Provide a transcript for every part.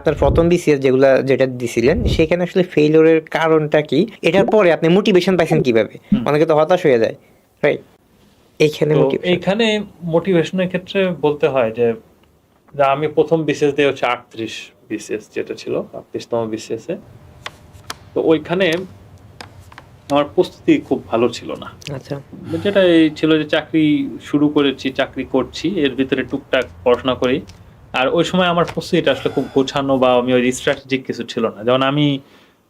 আপনার প্রথম বিসিএস যেগুলা যেটা দিছিলেন সেখানে আসলে ফেইলিওরের কারণটা কি? এটার পরে আপনি মোটিভেশন পাইছেন কীভাবে? অনেকে তো হতাশ হয়ে যায় রাইট এইখানে এইখানে মোটিভেশনের ক্ষেত্রে বলতে হয় যে যে আমি প্রথম বিসিএস দিয়ে হচ্ছে আটত্রিশ বিসিএস যেটা ছিল আটত্রিশতম বিসিএস এ। তো ওইখানে আমার প্রস্তুতি খুব ভালো ছিল না। আচ্ছা। যেটা এই ছিল যে চাকরি শুরু করেছি চাকরি করছি এর ভিতরে টুকটাক পড়াশোনা করি। আর ওই সময় আমার প্রস্তুতিটা আসলে খুব গোছানো বা আমি ওই স্ট্র্যাটেজিক কিছু ছিল না। যেমন আমি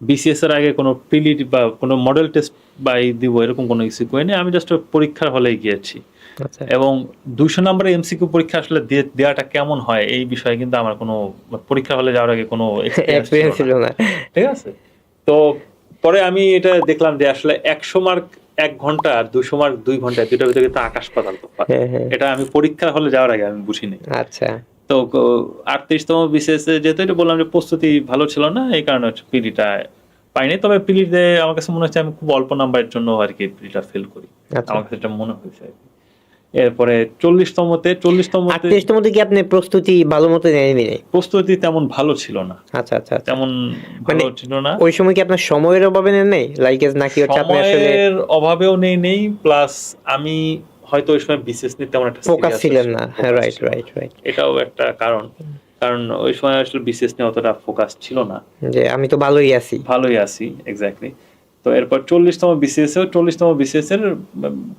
বিসিএস এর আগে কোনো প্রিলিট বা কোনো মডেল টেস্ট বা দিব এরকম কোনো কিছু করিনি। আমি জাস্ট পরীক্ষার হলে গিয়েছি আচ্ছা। এবং দুইশো নম্বরের এমসিকিউ পরীক্ষা আসলে দেওয়াটা কেমন হয় এই বিষয়ে কিন্তু আমার কোনো পরীক্ষা হলে যাওয়ার আগে কোনো এক্সপিরিয়েন্স ছিল না। ঠিক আছে? তো পরে আমি এটা দেখলাম যে আসলে একশো মার্ক এক ঘণ্টা আর দুশো মার্ক দুই ঘণ্টা দুটার ভিতরে কিন্তু আকাশ পাতাল। হ্যাঁ হ্যাঁ। এটা আমি পরীক্ষার হলে যাওয়ার আগে আমি বুঝিনি। আচ্ছা। তো আটত্রিশতম বিশেষ যেহেতু এটা বললাম যে প্রস্তুতি ভালো ছিল না এই কারণে পিডিটা পাইনি। তবে পিডিতে আমার কাছে মনে হচ্ছে আমি খুব অল্প নাম্বারের জন্য আর কি পিডিটা ফেল করি। আচ্ছা। আমার কাছে এটা মনে হয়েছে আর কি। এরপরে চল্লিশতমতে কি আপনি প্রস্তুতি ভালো মতো নেননি? প্রস্তুতি তেমন ভালো ছিল না। আচ্ছা আচ্ছা আচ্ছা। তেমন ভালো মানে ছিল না। ওই সময় কি আপনার সময়ের অভাবে নাই লাইক নাকি হচ্ছে আপনি আসলে অভাবেও নেই নেই। প্লাস আমি হয়তো ওই সময় বিশেষ নিয়ে তেমন একটা ফোকাস ছিলেন না। হ্যাঁ রাইট রাইট রাইট এটাও একটা কারণ। কারণ ওই সময় আসলে বিশেষ নিয়ে অতটা ফোকাস ছিল না। যে আমি তো ভালোই আছি। ভালোই আছি এক্স্যাক্টলি তো এরপর চল্লিশতম বিসিএস এও চল্লিশতম বিসিএস এর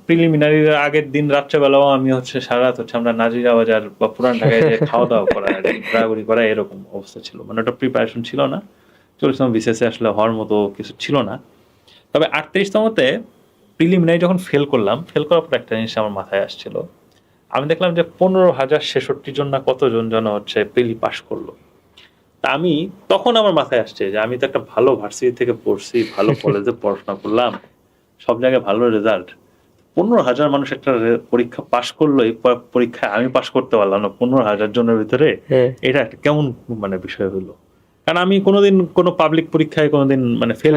প্রিলিমিনারি আগের দিন রাত্রেবেলাও আমি হচ্ছে সারা রাত হচ্ছে আমরা নাজিরা বাজার বা পুরান ঢাকায় যে খাওয়া দাওয়া করা ঘোরাঘুরি করা এরকম অবস্থা ছিল। মানে ওটা প্রিপারেশন ছিল না। চল্লিশতম বিসিএস এ আসলে হওয়ার মতো কিছু ছিল না। তবে আটত্রিশতমতে প্রিলিমিনারি যখন ফেল করলাম ফেল করার পর একটা জিনিস আমার মাথায় আসছিল। আমি দেখলাম যে পনেরো হাজার ছেষট্টি জন না কতজন যেন হচ্ছে প্রিলি পাস করল। তা আমি তখন আমার মাথায় আসছে যে আমি তো একটা ভালো ভার্সিটি থেকে পড়ছি ভালো কলেজে পড়াশোনা করলাম সব জায়গায় ভালো রেজাল্ট পনেরো হাজার মানুষ একটা পরীক্ষা পাশ করল এই পরীক্ষায় আমি পাশ করতে পারলাম না পনেরো হাজার জনের ভিতরে হ্যাঁ। এটা একটা কেমন মানে বিষয় হলো। কারণ আমি কোনোদিন কোনো পাবলিক পরীক্ষায় কোনোদিন মানে ফেল